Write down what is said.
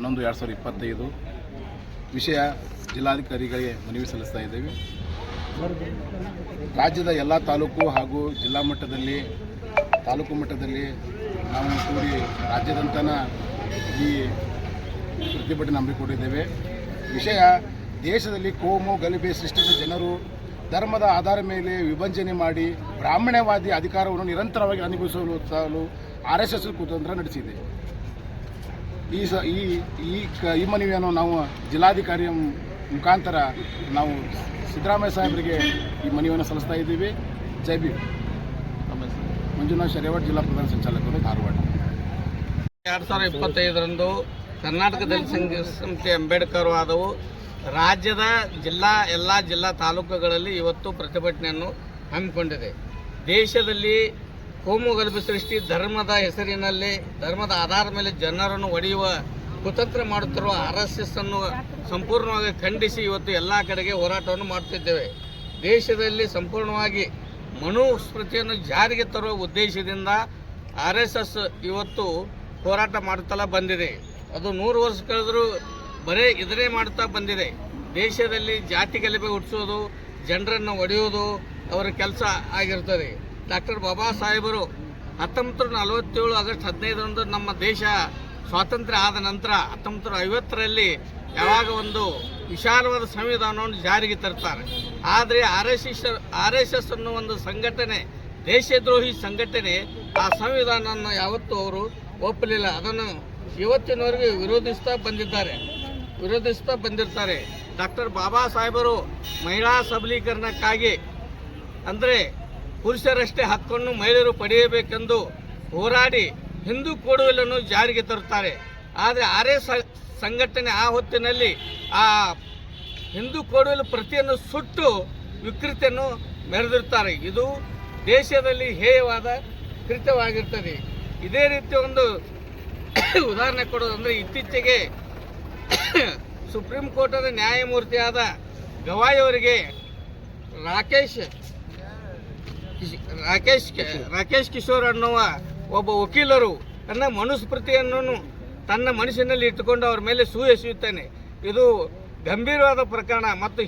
ಹನ್ನೊಂದು ಎರಡು ಸಾವಿರದ ಇಪ್ಪತ್ತೈದು ವಿಷಯ ಜಿಲ್ಲಾಧಿಕಾರಿಗಳಿಗೆ ಮನವಿ ಸಲ್ಲಿಸ್ತಾ ಇದ್ದೇವೆ. ರಾಜ್ಯದ ಎಲ್ಲ ತಾಲೂಕು ಹಾಗೂ ಜಿಲ್ಲಾ ಮಟ್ಟದಲ್ಲಿ, ತಾಲೂಕು ಮಟ್ಟದಲ್ಲಿ ನಾವು ಕೂಡಿ ರಾಜ್ಯದಂತನ ಈ ಪ್ರತಿಭಟನೆ ಹಮ್ಮಿಕೊಂಡಿದ್ದೇವೆ. ವಿಷಯ ದೇಶದಲ್ಲಿ ಕೋಮು ಗಲಭೆ ಸೃಷ್ಟಿಸಿದ ಜನರು ಧರ್ಮದ ಆಧಾರ ಮೇಲೆ ವಿಭಜನೆ ಮಾಡಿ ಬ್ರಾಹ್ಮಣ್ಯವಾದಿ ಅಧಿಕಾರವನ್ನು ನಿರಂತರವಾಗಿ ಅನುಭವಿಸಲು ಸಾಲು ಆರ್ ಎಸ್ ಎಸ್ ಕುತಂತ್ರ ನಡೆಸಿದೆ. ಈ ಸ, ಈ ಈ ಕ, ಈ ಮನವಿಯನ್ನು ನಾವು ಜಿಲ್ಲಾಧಿಕಾರಿಯ ಮುಖಾಂತರ ನಾವು ಸಿದ್ದರಾಮಯ್ಯ ಸಾಹೇಬರಿಗೆ ಈ ಮನವಿಯನ್ನು ಸಲ್ಲಿಸ್ತಾ ಇದ್ದೀವಿ. ಜೈ ಬಿ ಮಂಜುನಾಥ್ ಶರೇವಾಡ್ ಜಿಲ್ಲಾ ಪ್ರಧಾನ ಸಂಚಾಲಕರು ಧಾರವಾಡ. ಎರಡು ಸಾವಿರದ ಇಪ್ಪತ್ತೈದರಂದು ಕರ್ನಾಟಕ ದಲಿತ ಸಂಘ, ಸಂಸ್ಥೆ ಅಂಬೇಡ್ಕರ್ ಆದವು. ರಾಜ್ಯದ ಜಿಲ್ಲಾ, ಎಲ್ಲ ಜಿಲ್ಲಾ ತಾಲೂಕುಗಳಲ್ಲಿ ಇವತ್ತು ಪ್ರತಿಭಟನೆಯನ್ನು ಹಮ್ಮಿಕೊಂಡಿದೆ. ದೇಶದಲ್ಲಿ ಕೋಮು ಗಲಭೆ ಸೃಷ್ಟಿ ಧರ್ಮದ ಹೆಸರಿನಲ್ಲಿ, ಧರ್ಮದ ಆಧಾರದ ಮೇಲೆ ಜನರನ್ನು ಒಡೆಯುವ, ಕುತಂತ್ರ ಮಾಡುತ್ತಿರುವ ಆರ್ ಎಸ್ ಎಸ್ ಅನ್ನು ಸಂಪೂರ್ಣವಾಗಿ ಖಂಡಿಸಿ ಇವತ್ತು ಎಲ್ಲ ಕಡೆಗೆ ಹೋರಾಟವನ್ನು ಮಾಡುತ್ತಿದ್ದೇವೆ. ದೇಶದಲ್ಲಿ ಸಂಪೂರ್ಣವಾಗಿ ಮನುಸ್ಮೃತಿಯನ್ನು ಜಾರಿಗೆ ತರುವ ಉದ್ದೇಶದಿಂದ ಆರ್ ಎಸ್ ಎಸ್ ಇವತ್ತು ಹೋರಾಟ ಮಾಡುತ್ತಲೇ ಬಂದಿದೆ. ಅದು ನೂರು ವರ್ಷ ಕಳೆದರೂ ಬರೇ ಇದರೇ ಮಾಡುತ್ತಾ ಬಂದಿದೆ. ದೇಶದಲ್ಲಿ ಜಾತಿ ಗಲಭೆ ಹುಟ್ಟಿಸೋದು, ಜನರನ್ನು ಒಡೆಯೋದು ಅವರ ಕೆಲಸ ಆಗಿರ್ತದೆ ಡಾಕ್ಟರ್ ಬಾಬಾ ಸಾಹೇಬರು ಹತ್ತೊಂಬತ್ತು ನಲವತ್ತೇಳು ಆಗಸ್ಟ್ ಹದಿನೈದರಂದು ನಮ್ಮ ದೇಶ ಸ್ವಾತಂತ್ರ್ಯ ಆದ ನಂತರ ಹತ್ತೊಂಬತ್ತು ಐವತ್ತರಲ್ಲಿ ಯಾವಾಗ ಒಂದು ವಿಶಾಲವಾದ ಸಂವಿಧಾನವನ್ನು ಜಾರಿಗೆ ತರ್ತಾರೆ. ಆದರೆ R S S R S S ಅನ್ನೋ ಒಂದು ಸಂಘಟನೆ, ದೇಶದ್ರೋಹಿ ಸಂಘಟನೆ ಆ ಸಂವಿಧಾನವನ್ನು ಯಾವತ್ತೂ ಅವರು ಒಪ್ಪಲಿಲ್ಲ. ಅದನ್ನು ಇವತ್ತಿನವರೆಗೆ ವಿರೋಧಿಸ್ತಾ ಬಂದಿದ್ದಾರೆ. ವಿರೋಧಿಸ್ತಾ ಬಂದಿರ್ತಾರೆ. ಡಾಕ್ಟರ್ ಬಾಬಾ ಸಾಹೇಬರು ಮಹಿಳಾ ಸಬಲೀಕರಣಕ್ಕಾಗಿ ಅಂದರೆ ಪುರುಷರಷ್ಟೇ ಹಕ್ಕನ್ನು ಮಹಿಳೆಯರು ಪಡೆಯಬೇಕೆಂದು ಹೋರಾಡಿ ಹಿಂದೂ ಕೊಡುವಲನ್ನು ಜಾರಿಗೆ ತರುತ್ತಾರೆ. ಆದರೆ ಆರ್ ಸಂಘಟನೆ ಆ ಹೊತ್ತಿನಲ್ಲಿ ಆ ಹಿಂದೂ ಕೊಡುವಲು ಪ್ರತಿಯನ್ನು ಸುಟ್ಟು ವಿಕೃತಿಯನ್ನು ಮೆರೆದಿರುತ್ತಾರೆ. ಇದು ದೇಶದಲ್ಲಿ ಹೇಯವಾದ ಕೃತ್ಯವಾಗಿರ್ತದೆ. ಇದೇ ರೀತಿ ಒಂದು ಉದಾಹರಣೆ ಕೊಡೋದಂದ್ರೆ ಇತ್ತೀಚೆಗೆ ಸುಪ್ರೀಂ ಕೋರ್ಟದ ನ್ಯಾಯಮೂರ್ತಿಯಾದ ಗವಾಯಿ ಅವರಿಗೆ ರಾಕೇಶ್ ಕಿಶ್- ರಾಕೇಶ್ ರಾಕೇಶ್ ಕಿಶೋರ್ ಅನ್ನುವ ಒಬ್ಬ ವಕೀಲರು ತನ್ನ ಮನುಸ್ಮೃತಿಯನ್ನು ತನ್ನ ಮನಸ್ಸಿನಲ್ಲಿ ಇಟ್ಟುಕೊಂಡು ಅವರ ಮೇಲೆ ಸೂ ಇದು ಗಂಭೀರವಾದ ಪ್ರಕರಣ ಮತ್ತು